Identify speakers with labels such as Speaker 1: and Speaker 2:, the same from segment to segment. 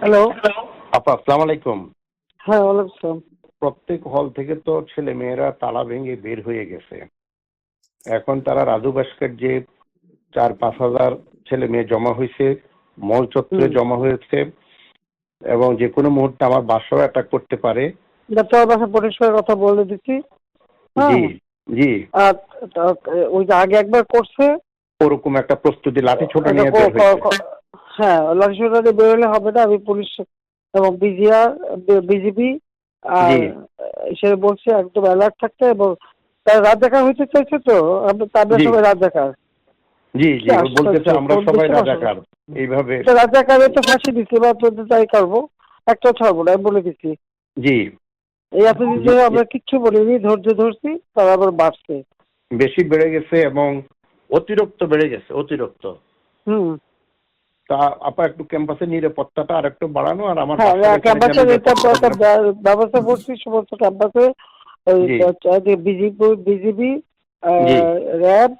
Speaker 1: Hello
Speaker 2: আপা আসসালামু আলাইকুম।
Speaker 1: হ্যাঁ ওয়ালাইকুম আসসালাম।
Speaker 2: প্রত্যেক হল থেকে তো ছেলে মেয়েরা তালা ভেঙে বের হয়ে গেছে। এখন তারা রাজু ভাস্কর যে চার পাঁচ হাজার ছেলে মেয়ে জমা হয়েছে মল চত্বরে জমা হয়েছে এবং যে কোনো মুহূর্তে আমার বাসাও অ্যাটাক করতে পারে।
Speaker 1: ডাক্তার বাসা পরিষ্কার কথা বলে দিচ্ছি। হ্যাঁ।
Speaker 2: জি জি।
Speaker 1: আর ওই যে আগে একবার করছে।
Speaker 2: ওরকম একটা প্রস্তুতি লাঠি ছোট নিয়ে
Speaker 1: হ্যাঁ লাঠিসোঁটা বেরোলে হবে না আমি পুলিশ এবং বিজিআর বিজিবি আর সে বলছে একদম অ্যালার্ট থাকতে এবং তারা রাত দেখা হইতে চাইছে তো তাদের সবাই রাত দেখার।
Speaker 2: জি জি বলতেছে আমরা সবাই রাজাকার এইভাবে।
Speaker 1: দেখার তো ফাঁসি দিচ্ছি এবার তোদের তাই করব। একটা ছাড়বো না আমি বলে দিচ্ছি।
Speaker 2: জি।
Speaker 1: এই এতদিন ধরে আমরা কিচ্ছু বলিনি ধৈর্য ধরছি তারা আবার বাড়ছে।
Speaker 2: বেশি বেড়ে গেছে এবং অতিরিক্ত বেড়ে গেছে অতিরিক্ত।
Speaker 1: হুম।
Speaker 2: তা আপা একটু ক্যাম্পাসের নিরাপত্তাটা আর একটু বাড়ানো আর আমার
Speaker 1: হ্যাঁ ক্যাম্পাসের ব্য- ব্যবস্থা করছি সমস্ত ক্যাম্পাসে
Speaker 2: জি।
Speaker 1: বিজিবি। র্যাব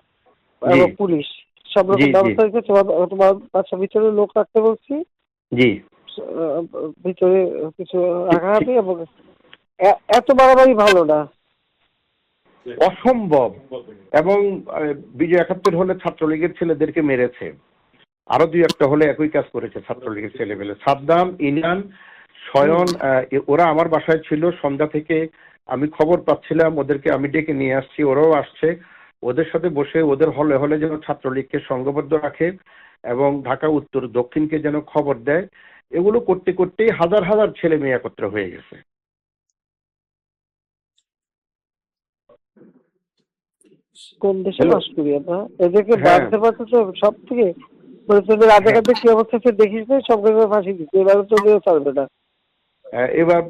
Speaker 1: এবং পুলিশ। সব রকম ব্যবস্থা রেখে তোমার বাচ্চার ভিতরে লোক রাখতে বলছি।
Speaker 2: জি।
Speaker 1: ভিতরে কিছু রাখা হবে এবং এত বাড়াবাড়ি ভালো না।
Speaker 2: অসম্ভব। এবং বিজয় একাত্তর হলে ছাত্রলীগের ছেলেদেরকে মেরেছে। আরও দুই একটা হলে একই কাজ করেছে ছাত্রলীগের ছেলে মেলে সাদ্দাম ইনান স্বয়ন ওরা আমার বাসায় ছিল। সন্ধ্যা থেকে আমি খবর পাচ্ছিলাম ওদেরকে আমি ডেকে নিয়ে আসছি ওরাও আসছে। ওদের সাথে বসে ওদের হলে হলে যেন ছাত্রলীগকে সংঘবদ্ধ রাখে এবং ঢাকা উত্তর দক্ষিণকে যেন খবর দেয়। এগুলো করতে করতেই হাজার হাজার ছেলে মেয়ে একত্র হয়ে গেছে।
Speaker 1: কোন দেশে বাস করি আমরা এদেরকে
Speaker 2: হ্যাঁ।
Speaker 1: বাঁধতে তো সব থেকে বলে তোদের রাজাকারদের কি অবস্থা সে দেখিস না সব জায়গায় ফাঁসি দিচ্ছে এবারে তোদেরও ছাড়বে না।
Speaker 2: আহ, এবার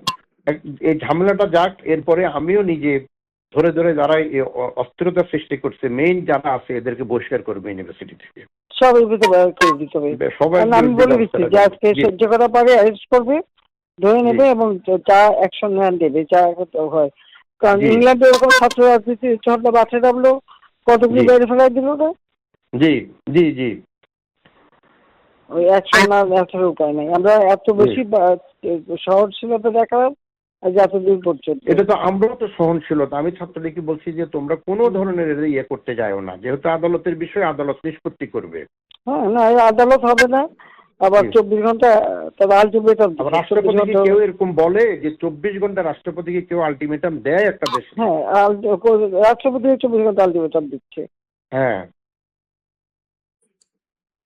Speaker 2: এই ঝামেলাটা যাক এরপরে আমিও নিজে ধরে ধরে যারা অস্থিরতা সৃষ্টি করছে মেইন যারা আছে এদেরকে বহিষ্কার করবে ইউনিভার্সিটি থেকে।
Speaker 1: সব এর করে দিতে হবে।
Speaker 2: সবাই
Speaker 1: আমি বলে দিচ্ছি যে আজকে সহ্য করা পারে অ্যারেস্ট করবে ধরে নেবে এবং যা অ্যাকশন নেন দেবে যা হয়। কারণ ইংল্যান্ডে এরকম ছাত্র রাজনীতি ছোটটা বাচ্চা ডাবলো কতগুলো। বাইরে ফেলাই দিল না?
Speaker 2: জি জি জি।
Speaker 1: ওই অ্যাকশন না দেখার উপায় নেই। আমরা এত বেশি সহনশীলতা দেখালাম এতদিন পর্যন্ত।
Speaker 2: এটা তো আমরাও তো সহনশীলতা। আমি ছাত্রলীগকে বলছি যে তোমরা কোনো ধরনের ইয়ে করতে যাও না। যেহেতু আদালতের বিষয় আদালত নিষ্পত্তি করবে।
Speaker 1: হ্যাঁ না আদালত হবে না। আবার চব্বিশ ঘণ্টা তার আলটিমেটাম
Speaker 2: আবার রাষ্ট্রপতিকে কেউ এরকম বলে যে চব্বিশ ঘণ্টা রাষ্ট্রপতিকে কেউ আলটিমেটাম দেয় একটা দেশ?
Speaker 1: হ্যাঁ রাষ্ট্রপতি চব্বিশ ঘণ্টা আলটিমেটাম দিচ্ছে।
Speaker 2: হ্যাঁ
Speaker 1: বেয়াদবির সীমা থাকে
Speaker 2: আবার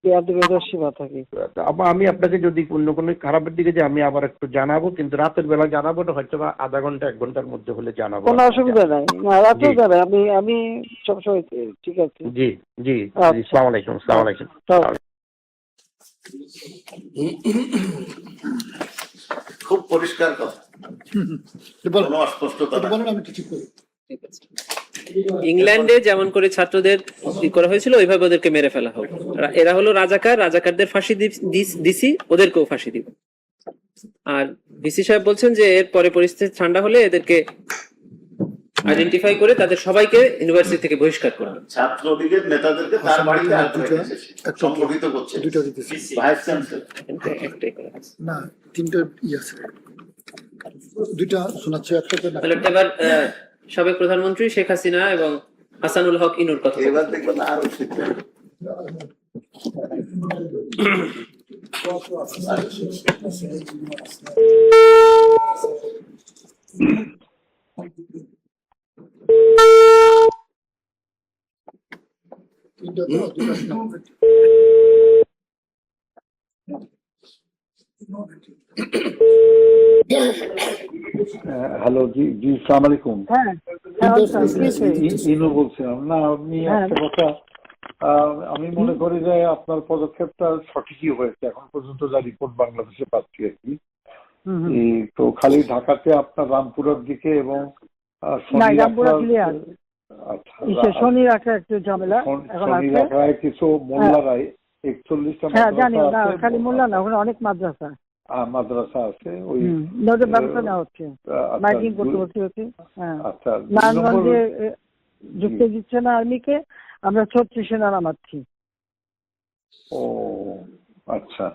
Speaker 2: আমি আপনাকে যদি অন্য কোনো খারাপের দিকে যে আমি আবার একটু জানাব কিন্তু রাতের বেলা জানাব না হয়তো বা আধা ঘণ্টা এক ঘণ্টার মধ্যে হলে জানাব।
Speaker 1: কোনো অসুবিধা নাই। না রাতেও
Speaker 2: জি।
Speaker 1: যাবে আমি আমি সবসময় ঠিক আছে।
Speaker 2: জি জি
Speaker 1: আচ্ছা।
Speaker 2: সালাম আলাইকুম সালাম আলাইকুম।
Speaker 3: খুব পরিষ্কার কথা।
Speaker 4: বলো।
Speaker 3: অস্পষ্টতা
Speaker 4: বলো আমি ঠিক করি।
Speaker 5: ইংল্যান্ডে যেমন করে ছাত্রদের করা হয়েছিল ওইভাবে ওদেরকে মেরে ফেলা হোক। এরা হলো রাজাকার রাজাকারদের ফাঁসি দিছি ওদেরকেও ফাঁসি দিব। আর ভিসি সাহেব বলছেন যে এর পরে পরিস্থিতি ঠান্ডা হলে এদেরকে আইডেন্টিফাই করে তাদের সবাইকে ইউনিভার্সিটি থেকে বহিষ্কার করবে
Speaker 3: ছাত্রলীগের নেতাদেরকে তার বাড়িতে।
Speaker 4: একটা-
Speaker 3: সংগঠিত করছে।
Speaker 4: দুটো দিতেছি
Speaker 3: ভাইস চ্যান্সেলর।
Speaker 5: করা।
Speaker 4: না তিনটা ইয়ে আছে। দুইটা শোনাচ্ছে না
Speaker 5: তাহলে এবার সাবেক প্রধানমন্ত্রী শেখ হাসিনা এবং হাসানুল হক ইনুর কথা।
Speaker 3: এবার দেখবেন
Speaker 4: আরও দুইটা শোনা
Speaker 6: হ্যালো জি জি সালাম আলাইকুম।
Speaker 1: হ্যাঁ হ্যাঁ,
Speaker 6: ইনু বলছিলাম। না আপনি
Speaker 1: হ্যাঁ।
Speaker 6: একটা কথা আহ, আমি মনে করি যে আপনার পদক্ষেপটা সঠিকই হয়েছে। এখন পর্যন্ত যা রিপোর্ট বাংলাদেশে পাচ্ছি আর কি। তো খালি ঢাকাতে আপনার রামপুরার দিকে এবং শনি রাখা- আচ্ছা
Speaker 1: শনি রাখা একটু ঝামেলা
Speaker 6: শনি- রাখায় কিছু মোল্লারাই একচল্লিশটা
Speaker 1: হ্যাঁ জানি না খালি মোল্লা না ওখানে অনেক মাদ্রাসা।
Speaker 6: মাদ্রাসা আছে ওই
Speaker 1: হচ্ছে।
Speaker 6: আচ্ছা,
Speaker 1: মাইকিং করতে হচ্ছে
Speaker 6: আচ্ছা দুই
Speaker 1: নারায়ণগঞ্জে ঢুকতে দিচ্ছে না আর্মিকে আমরা ছত্রিশে না নামাচ্ছি
Speaker 6: ও আচ্ছা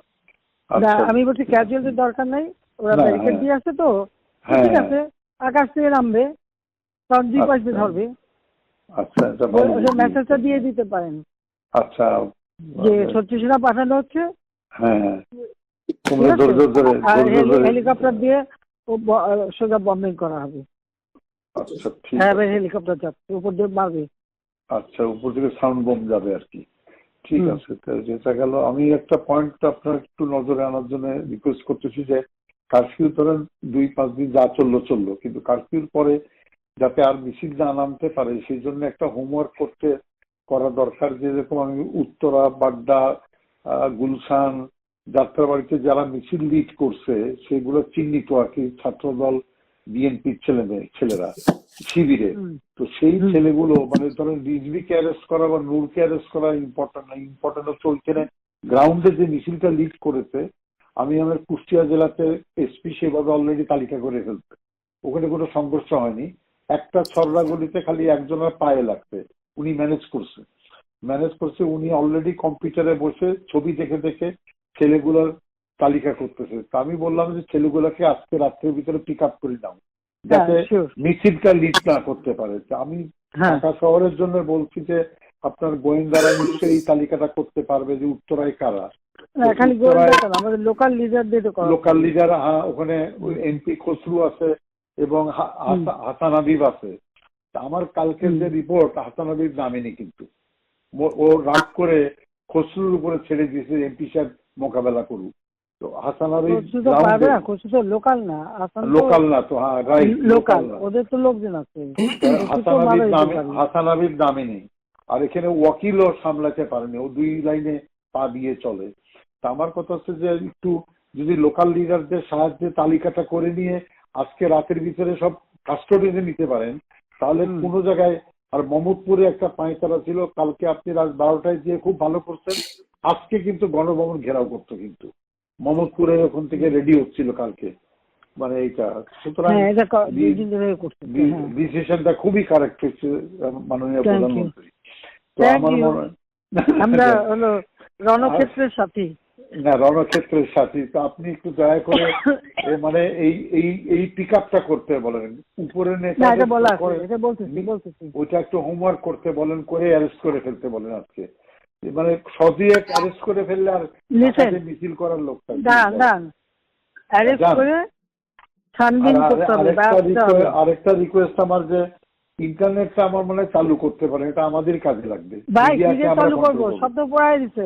Speaker 6: আচ্ছা।
Speaker 1: আমি বলছি ক্যাজুয়ালিটি দরকার নাই ওরা ব্যারিকেড। দিয়ে আছে তো
Speaker 6: হ্যাঁ,
Speaker 1: ঠিক
Speaker 6: হ্যাঁ।
Speaker 1: আছে আকাশ থেকে নামবে তখন দুই পাশ
Speaker 6: আচ্ছা।
Speaker 1: ধরবে
Speaker 6: আচ্ছা।
Speaker 1: মেসেজটা দিয়ে দিতে পারেন।
Speaker 6: আচ্ছা
Speaker 1: যে সেনা পাঠানো হচ্ছে।
Speaker 6: হ্যাঁ।
Speaker 1: হেলিকপ্টার দিয়ে সোজা বম্বিং করা হবে।
Speaker 6: আচ্ছা ঠিক
Speaker 1: হ্যাঁ হেলিকপ্টার যাচ্ছে উপর দিয়ে মারবে।
Speaker 6: আচ্ছা উপর থেকে সাউন্ড বম যাবে আর কি। ঠিক আছে যেটা গেল আমি একটা পয়েন্ট আপনার একটু নজরে আনার জন্য রিকোয়েস্ট করতেছি যে কারফিউ ধরেন দুই পাঁচ দিন যা চলল চলল। কিন্তু কারফিউর পরে যাতে আর মিছিল না নামতে পারে সেই জন্য একটা হোমওয়ার্ক করতে করা দরকার। যেরকম আমি উত্তরা বাড্ডা গুলশান যাত্রাবাড়িতে যারা মিছিল লিড করছে সেগুলো চিহ্নিত আর কি ছাত্রদল বিএনপির ছেলে মেয়ে ছেলেরা শিবিরে। তো সেই ছেলেগুলো মানে ধরেন রিজভিকে অ্যারেস্ট করা বা নূরকে অ্যারেস্ট করা ইম্পর্টেন্ট না ইম্পর্টেন্ট হচ্ছে ওইখানে গ্রাউন্ডে যে মিছিলটা লিড করেছে আমি আমার কুষ্টিয়া জেলাতে এসপি সেভাবে অলরেডি তালিকা করে ফেলছে। ওখানে কোনো সংঘর্ষ হয়নি। একটা ছড়রা গলিতে খালি একজনের পায়ে লাগছে। উনি ম্যানেজ করছে। ম্যানেজ করছে উনি অলরেডি কম্পিউটারে বসে ছবি দেখে দেখে ছেলেগুলোর তালিকা করতেছে। তা আমি বললাম যে ছেলেগুলোকে আজকে রাত্রের ভিতরে পিক আপ করে যাতে
Speaker 1: হ্যাঁ
Speaker 6: মিছিলটা লিড না করতে পারে। আমি
Speaker 1: হ্যাঁ।
Speaker 6: ঢাকা শহরের জন্য বলছি যে আপনার গোয়েন্দারা নিশ্চয়ই এই তালিকাটা করতে পারবে যে উত্তরায় কারা?
Speaker 1: খালি আমাদের লোকাল
Speaker 6: লিডার ওখানে এমপি খসরু আছে এবং হাসান হাবিব আছে। আমার কালকের যে রিপোর্ট হাসান হাবিব নামেনি কিন্তু। ও- ও রাগ করে খসরুর উপরে ছেড়ে দিয়েছে এমপি সাহেব মোকাবেলা করুক। তো হাসান হাবিব
Speaker 1: পারবে না কচু তো লোকাল না
Speaker 6: লোকাল না তো হ্যাঁ রাইট
Speaker 1: লোকাল ওদের তো লোকজন আছে।
Speaker 6: হাসান নামে নামে নেই। আর এখানে ওয়াকিলও সামলাতে পারেনি ও দুই লাইনে পা দিয়ে চলে। তা আমার কথা হচ্ছে যে একটু যদি লোকাল লিডারদের সাহায্যে তালিকাটা করে নিয়ে আজকে রাতের ভিতরে সব কাস্টডিতে নিতে পারেন তাহলে কোনো জায়গায় আর মমদপুরে একটা পাঁচতারা ছিল কালকে আপনি রাত বারোটায় দিয়ে খুব ভালো করছেন। আজকে কিন্তু গণভবন ঘেরাও করতো কিন্তু। মমদপুরে ওখান থেকে রেডি হচ্ছিল কালকে। মানে এইটা সুতরাং
Speaker 1: হ্যাঁ করছে হ্যাঁ।
Speaker 6: ডিসিশনটা খুবই কারেক্ট হচ্ছে মাননীয় প্রধানমন্ত্রী। তো আমার মনে হয়
Speaker 1: আমরা হলো রণক্ষেত্রের সাথী।
Speaker 6: না রণক্ষেত্রের সাথী তো আপনি একটু দয়া করে মানে এই এই এই পিক আপটা করতে বলেন। উপরে ওইটা একটু হোমওয়ার্ক করতে বলেন করে অ্যারেস্ট করে ফেলতে বলেন আজকে। মানে সদিয়ে অ্যারেস্ট করে ফেললে আর মিছিল করার লোক আরেকটা রিকোয়েস্ট আমার যে ইন্টারনেটটা আমার মনে চালু করতে পারেন এটা আমাদের কাজে লাগবে।
Speaker 1: ভাই চালু করব? তো পুরাই দিছে।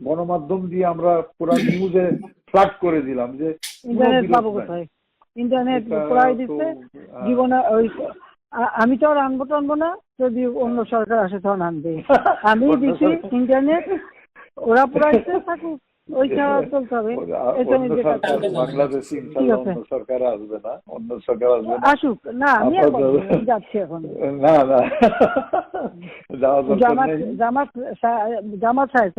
Speaker 6: গণমাধ্যম দিয়ে আমরা পুরো নিউজে ফ্ল্যাট করে দিলাম যে
Speaker 1: ইন্টারনেট পাবো কোথায়? ইন্টারনেট
Speaker 6: প্রায়
Speaker 1: দিচ্ছে। জীবনে ওই আমি তো আর আনব টানবো না যদি অন্য সরকার আসে তখন আনবে। আমি
Speaker 6: দিছি
Speaker 1: ইন্টারনেট ওরা পুরাইছে থাকুক। ওই ছাড়া চলতে হবে।
Speaker 6: ওরা-
Speaker 1: এটা
Speaker 6: অন্য সরকার
Speaker 1: করতে হবে।
Speaker 6: বাংলাদেশে
Speaker 1: ঠিক
Speaker 6: ইনশাল্লাহ
Speaker 1: আছে।
Speaker 6: অন্য সরকার আসবে না অন্য সরকার আসবে না।
Speaker 1: আসুক। না আমি আর
Speaker 6: আপাতত-
Speaker 1: বলব না, আমি যাচ্ছি এখন।
Speaker 6: না না।
Speaker 1: জামাত জামাত সাহেব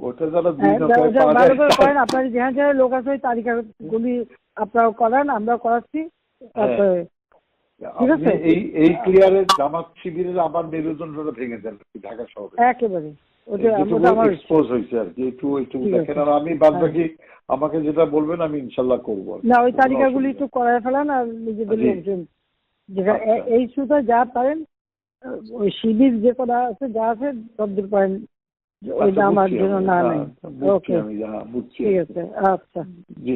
Speaker 6: ওটা যারা
Speaker 1: হ্যাঁ, করেন। আপনার যেখানে যেখানে লোক আছে ওই তালিকাগুলি আপনারা করান আমরা করাচ্ছি। তারপরে ঠিক আছে।
Speaker 6: এই এই ক্লিয়ারে জামাত শিবিরের আবার মেরুদণ্ডটা ভেঙে দেন ঢাকা শহরে।
Speaker 1: একেবারে।
Speaker 6: আমি বাদ বাকি আমাকে যেটা বলবেন আমি ইনশাল্লাহ করব
Speaker 1: না ওই তালিকাগুলি একটু করায় ফেলান আর নিজেদের লোকজন
Speaker 6: আচ্ছা।
Speaker 1: এই সুতা যা পারেন ওই শিবির যে কটা আছে যা আছে তদ্দূর পারেন। ওই
Speaker 6: আচ্ছা,
Speaker 1: জন্য না
Speaker 6: হ্যাঁ,
Speaker 1: নেই ওকে।
Speaker 6: আমি হ্যাঁ বুঝছি
Speaker 1: ঠিক আছে আচ্ছা।
Speaker 6: জি।